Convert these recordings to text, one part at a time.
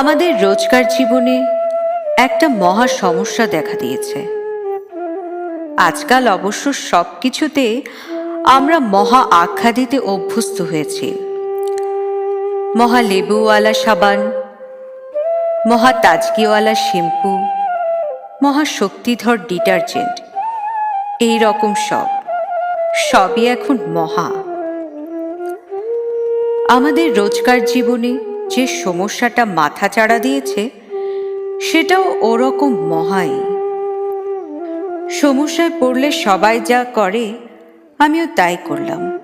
আমাদের রোজকার জীবনে একটা মহা সমস্যা দেখা দিয়েছে। আজকাল অবশ্য সব কিছুতে আমরা মহা আখ্যা দিতে অভ্যস্ত হয়েছি। মহা লেবুওয়ালা সাবান, মহা তাজকিওয়ালা শ্যাম্পু, মহা শক্তিধর ডিটারজেন্ট, এই রকম সব, সবই এখন মহা। আমাদের রোজকার জীবনে যে সমস্যাটা মাথা চাড়া দিয়েছে, সেটাও ওরকম মহাই। সমস্যায় পড়লে সবাই যা করে, আমিও তাই করলাম।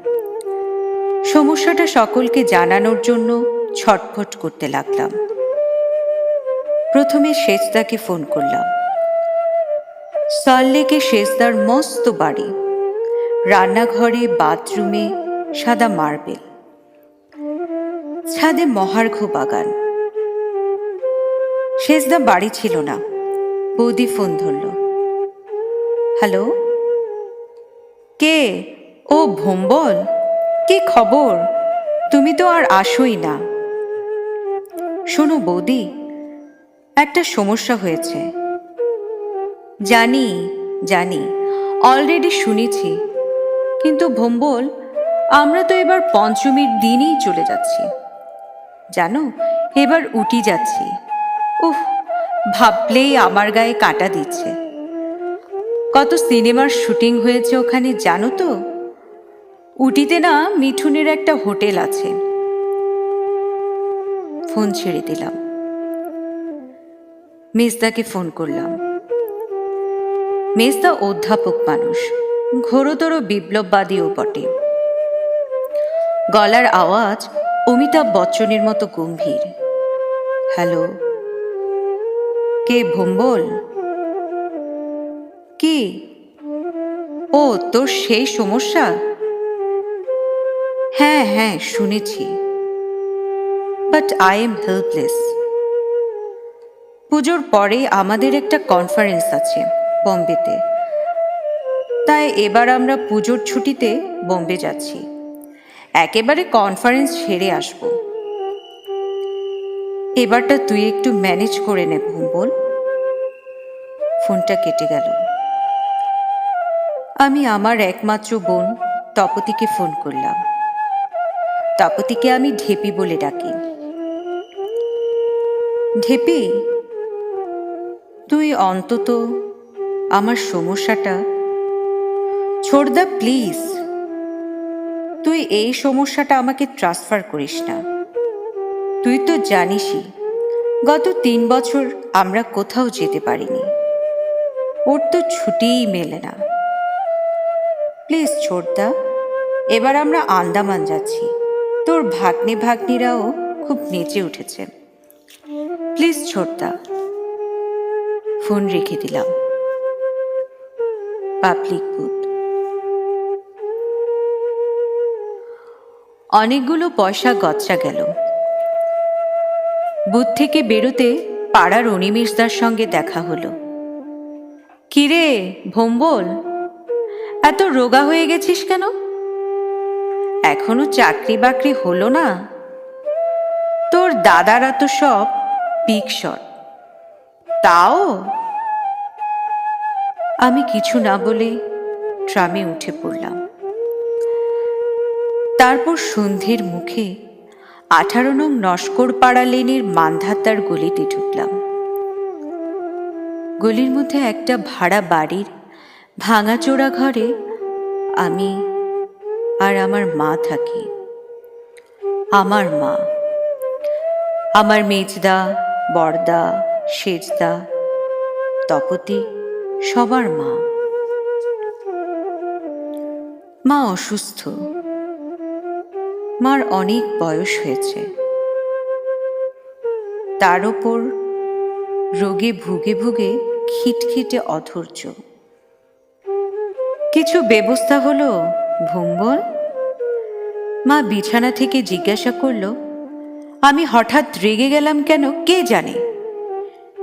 সমস্যাটা সকলকে জানানোর জন্য ছটফট করতে লাগলাম। প্রথমে শেষদাকে ফোন করলাম। সল্লেকে শেষদার মস্ত বাড়ি। রান্নাঘরে, বাথরুমে সাদা মার্বেল। ছাদে মহার্ঘ বাগান শেষদা বাড়ি ছিল না, বৌদি ফোন ধরল। হ্যালো? কে? ও ভোম্বল? কি খবর? তুমি তো আর আসোই না। শোনো বৌদি, একটা সমস্যা হয়েছে। জানি জানি, অলরেডি শুনেছি। কিন্তু ভোম্বল, আমরা তো এবার পঞ্চমীর দিনই চলে যাচ্ছি। জানো, এবার উটি যাচ্ছি। উহ ভাবলেই আমার গায়ে কাটা দিচ্ছে। কত সিনেমার শুটিং হয়েছে ওখানে জানো তো? উটিতে না মিঠুনের একটা হোটেল আছে। ফোন ছেড়ে দিলাম। মেজদাকে ফোন করলাম। মেজদা অধ্যাপক মানুষ, ঘোরতর বিপ্লববাদীও বটে। গলার আওয়াজ অমিতাভ বচ্চনের মতো গম্ভীর। হ্যালো? কে ভোম্বল? কি? ও, তোর সেই সমস্যা? হ্যাঁ হ্যাঁ শুনেছি। But I am helpless. পুজোর পরে আমাদের একটা কনফারেন্স আছে বম্বেতে। তাই এবার আমরা পুজোর ছুটিতে বম্বে যাচ্ছি। একেবারে কনফারেন্স সেরে আসব। এবারটা তুই একটু ম্যানেজ করে নে ভুম্বল ফোনটা কেটে গেল। আমি আমার একমাত্র বোন তপতিকে ফোন করলাম। তপতিকে আমি ঢেপি বলে ডাকি। ঢেপি, তুই অন্তত আমার সমস্যাটা ছোড়দা প্লিজ। তুই এই সমস্যাটা আমাকে ট্রান্সফার করিস না। তুই তো জানিসই, গত তিন বছর আমরা কোথাও যেতে পারিনি। ওর তো ছুটিই মেলে না। প্লিজ ছোটদা, এবার আমরা আন্দামান যাচ্ছি। তোর ভাগ্নে ভাগ্নিরাও খুব নেচে উঠেছে। প্লিজ ছোটদা, ফোন রেখে দিলাম। Public booth. অনেকগুলো পয়সা গচ্চা গেল। বুথ থেকে বেরোতে পাড়ার অনিমেষদার সঙ্গে দেখা হলো। কিরে, ভোম্বল, এত রোগা হয়ে গেছিস কেন? এখনও চাকরি বাকরি হলো না? তোর দাদারা তো সব পিকশর তাও? আমি কিছু না বলে ট্রামে উঠে পড়লাম। তারপর সন্ধ্যের মুখে আঠারো নং নস্করপাড়া লেনের মান্ধাতার গলিতে ঢুকলাম। গলির মধ্যে একটা ভাড়া বাড়ির ভাঙাচোরা ঘরে আমি আর আমার মা থাকি। আমার মা, আমার মেজদা বড়দা সেজদা, তপতি সবার মা। মা অসুস্থ। মার অনেক বয়স হয়েছে। তার ওপর রোগে ভুগে ভুগে খিটখিটে অধৈর্য। কিছু ব্যবস্থা হলো, ভুম্বল। মা বিছানা থেকে জিজ্ঞাসা করল, আমি হঠাৎ রেগে গেলাম কেন? কে জানে?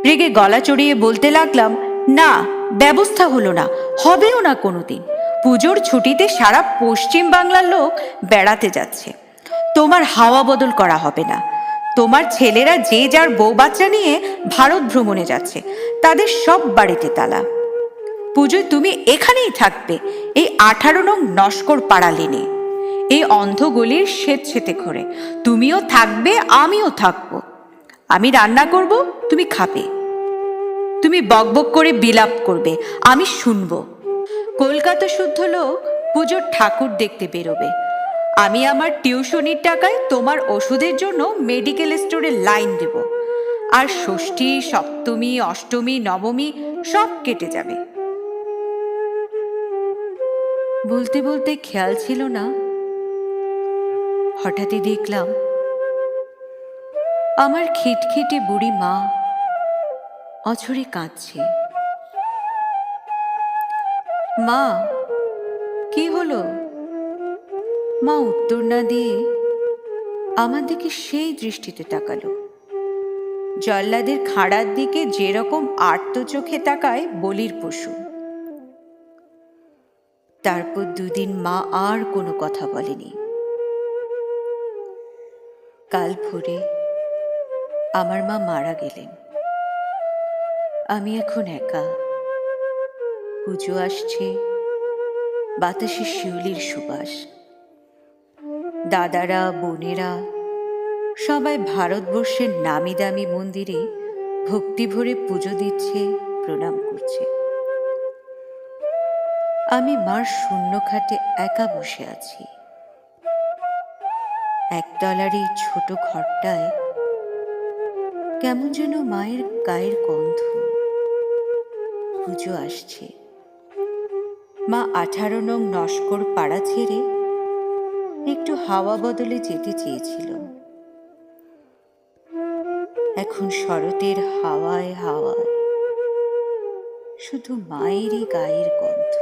রেগে গলা চড়িয়ে বলতে লাগলাম, না, ব্যবস্থা হলো না, হবেও না কোনোদিন। পুজোর ছুটিতে সারা পশ্চিম বাংলার লোক বেড়াতে যাচ্ছে। তোমার হাওয়া বদল করা হবে না। তোমার ছেলেরা যে যার বউ বাচ্চা নিয়ে ভারত ভ্রমণে যাচ্ছে, তাদের সব বাড়িতে তালা। পুজোয় তুমি এখানেই থাকবে, এই আঠারো নং নস্কর পাড়া লেনে। এই অন্ধ গলির শ্বেত ছেতে ঘরে, তুমিও থাকবে, আমিও থাকব। আমি রান্না করব, তুমি খাবে। তুমি বকবক করে বিলাপ করবে, আমি শুনব। কলকাতা শুদ্ধ লোক পুজোর ঠাকুর দেখতে বেরোবে। আমি আমার টিউশনির টাকায় তোমার ওষুধের জন্য মেডিকেল স্টোরে লাইন দেব। আর ষষ্ঠী, সপ্তমী, অষ্টমী, নবমী সব কেটে যাবে। বলতে বলতে খেয়াল ছিল না। হঠাৎই দেখলাম আমার খিটখিটে বুড়ি মা অছরে কাঁদছে। মা, কি হলো? মা উত্তর না দিয়ে আমার দিকে সেই দৃষ্টিতে তাকালো। জল্লাদের খাড়ার দিকে যেরকম আর্ত চোখে তাকায় বলির পশু। তারপর দুদিন মা আর কোনো কথা বলেনি। কাল ভোরে আমার মা মারা গেলেন। আমি এখন একা। পুজো আসছে, বাতাসে শিউলির সুবাস। দাদারা, বোনেরা, সবাই ভারতবর্ষের নামি দামি মন্দিরে ভক্তি ভরে পুজো দিচ্ছে, প্রণাম করছে। আমি মার শূন্য খাটে একা বসে আছি। একতলার এই ছোট ঘরটায় কেমন যেন মায়ের গায়ের গন্ধ। পুজো আসছে। মা আঠারো নং নস্কর পাড়া ছেড়ে একটু হাওয়া বদলে যেতে চেয়েছিল। এখন শরতের হাওয়ায় হাওয়ায় শুধু মায়েরই গায়ের গন্ধ।